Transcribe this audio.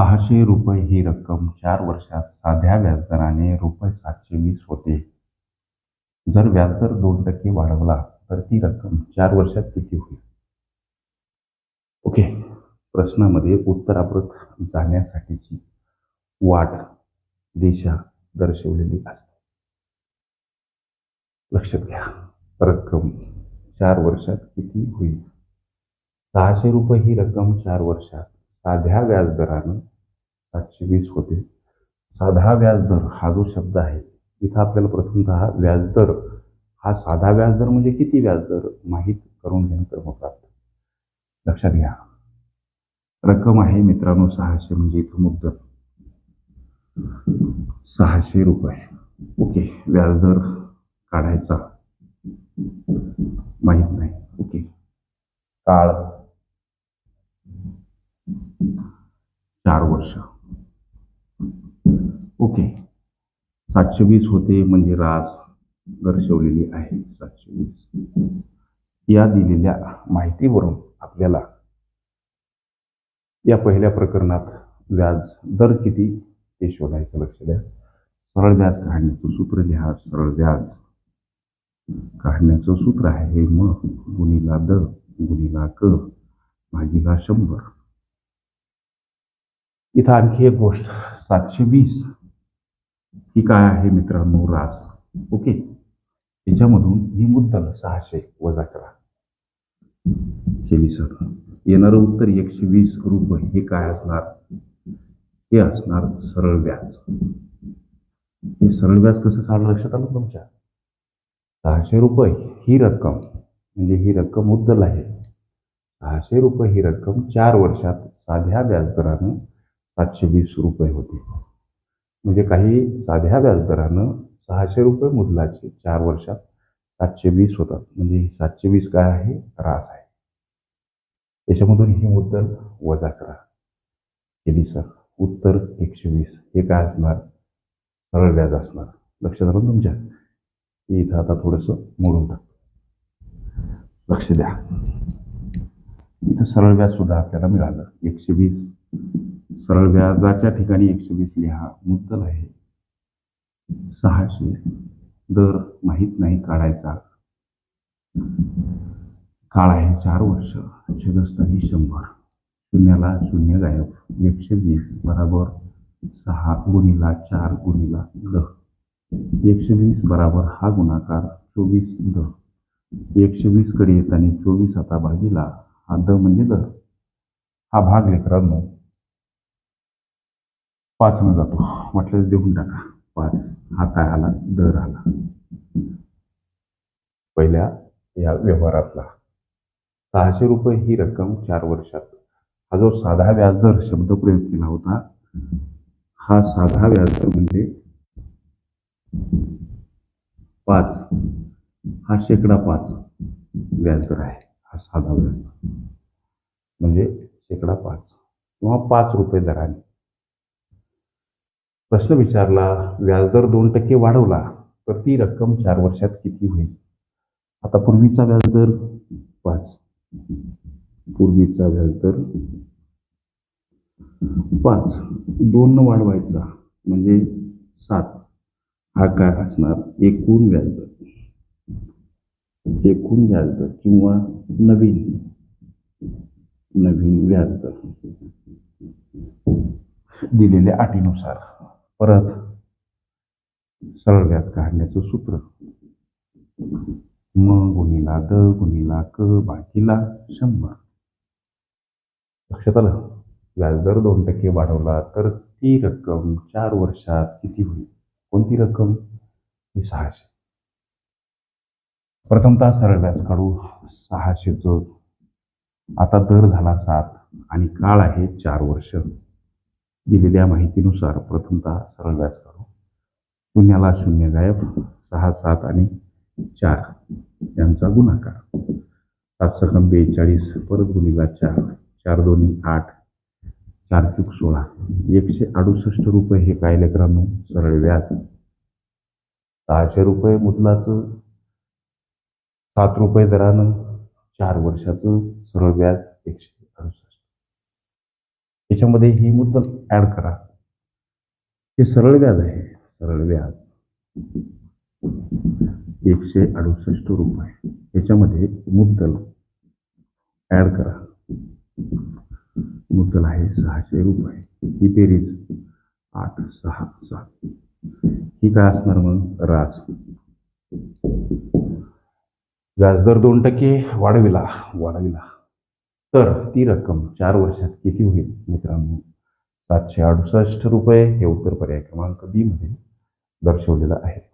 सहाशे रुपये ही रक्कम चार वर्षात साध्या व्याजदराने रुपये सातशे वीस होते. जर व्याजदर दोन टक्के वाढवला तर ती रक्कम चार वर्षात किती होईल? ओके. प्रश्नामध्ये उत्तराप्रत जाण्यासाठीची वाट दिशा दर्शवलेली असते. लक्षात घ्या रक्कम चार वर्षात किती होईल? सहाशे रुपये ही रक्कम चार वर्षात साध्या व्याजदरानं सातशे वीस होते. साधा व्याजदर हा जो शब्द आहे इथं आपल्याला प्रथमतः व्याजदर हा साधा व्याजदर म्हणजे किती व्याजदर माहीत करून घेणं क्रमप्राप्त लक्षात घ्या. रक्कम आहे मित्रांनो सहाशे म्हणजे इथं मुद्दल. सहाशे रुपये. ओके व्याजदर काढायचा. माहीत नाही. ओके. काळ. चार वर्ष. ओके. सातशे वीस होते म्हणजे रास दर्शवलेली आहे. सातशे वीस. या दिलेल्या माहितीवरून आपल्याला या पहिल्या प्रकरणात व्याज दर किती हे शोधायचं लक्ष द्या. सरळ व्याज काढण्याचं सूत्र लिहा. सरळ व्याज काढण्याचं सूत्र आहे हे म गुणिला द गुणिला क भागीला शंभर. इथं आणखी एक गोष्ट. सातशे वीस ही काय आहे मित्रांनो? रास. ओके? याच्यामधून ही मुद्दल सहाशे वजा करा. केली सर येणारं उत्तर एकशे वीस रुपये. हे काय असणार? हे असणार सरळ व्याज. हे सरळ व्याज कसं काढलं लक्षात आलं तुमच्या? सहाशे रुपये ही रक्कम म्हणजे ही रक्कम मुद्दल आहे. सहाशे रुपये ही रक्कम चार वर्षात साध्या व्याजदरानं सातशे वीस रुपये होते. म्हणजे काही साध्या व्याजदरानं सहाशे रुपये मुदलाचे चार वर्षात सातशे वीस होतात. म्हणजे ही सातशे वीस काय आहे? रास आहे. याच्यामधून ही मुद्दल वजा करा. केली सर उत्तर एकशे वीस. हे काय असणार? सरळ व्याज असणार. लक्षात आलं तुमच्या. हे इथं आता थोडंसं मोडून टाक. लक्ष द्या. इथं सरळ व्याज सुद्धा आपल्याला मिळालं एकशे वीस. सरळ व्याजाच्या ठिकाणी एकशे वीस लिहा. मुद्दल आहे. सहाशे. दर माहीत नाही काढायचा. काळ आहे चार वर्ष. छदस्थानी शंभर. शून्याला शून्य गायब. एकशे वीस बराबर सहा गुणिला चार गुणिला द. एकशे वीस बराबर हा गुणाकार चोवीस द. एकशे वीसकडे येताना चोवीस आता भागीला. हा द म्हणजे दर. हा भाग लेकरांनो पाचनं जातो. म्हटलं देऊन टाका. पाच. हा काय आला? दर आला. पहिल्या या व्यवहारातला. सहाशे रुपये ही रक्कम चार वर्षात. हा जो साधा व्याजदर शब्द प्रयोग केला होता हा साधा व्याजदर म्हणजे पाच. हा शेकडा पाच व्याजदर आहे. हा साधा व्याजदर. म्हणजे शेकडा पाच. किंवा पाच रुपये दराने. प्रश्न विचारला व्याजदर दोन टक्के वाढवला तर ती रक्कम चार वर्षात किती होईल? आता पूर्वीचा व्याजदर पाच. पूर्वीचा व्याजदर पाच. दोन वाढवायचा म्हणजे सात. हा काय असणार? एकूण व्याजदर एकूण व्याजदर किंवा नवीन. नवीन व्याजदर दिलेल्या अटीनुसार. परत सरळ व्याज काढण्याचं सूत्र. म गुणिला द गुणिला क बाकीला शंभर. लक्षात आलं? व्याजदर दोन टक्के वाढवला तर ती रक्कम चार वर्षात किती होईल? कोणती रक्कम? ही सहाशे. प्रथमतः सरळ व्याज काढू सहाशेचं. आता दर झाला सात आणि काळ आहे चार वर्ष. दिलेल्या माहितीनुसार प्रथमतः सरळ व्याज काढू. शून्याला शून्य गायब सहा सात आणि चार यांचा गुणाकार. सात सकम बेचाळीस परत गुणिला चार चार दोन्ही आठ चार चूक सोळा. एकशे अडुसष्ट रुपये हे काय लेकरांनो? सरळ व्याज. सहाशे रुपये मुदलाचं सात रुपये दरानं चार वर्षाचं सरळ व्याज एकशे याच्यामध्ये ही मुद्दल ऍड करा. हे सरळ व्याज आहे. सरळ व्याज. एकशे अडुसष्ट रुपये. याच्यामध्ये मुद्दल ऍड करा. मुद्दल आहे सहाशे रुपये. ही बेरीज आठ सहा सात. ही काय असणार मग? रास व्याजदर दोन टक्के वाढविला. वाढविला. तर ती रक्कम चार वर्षात किती होईल मित्रांनो? सातशे अडुसष्ट रुपये हे उत्तर पर्याय क्रमांक बी मध्ये दर्शवलेलं आहे.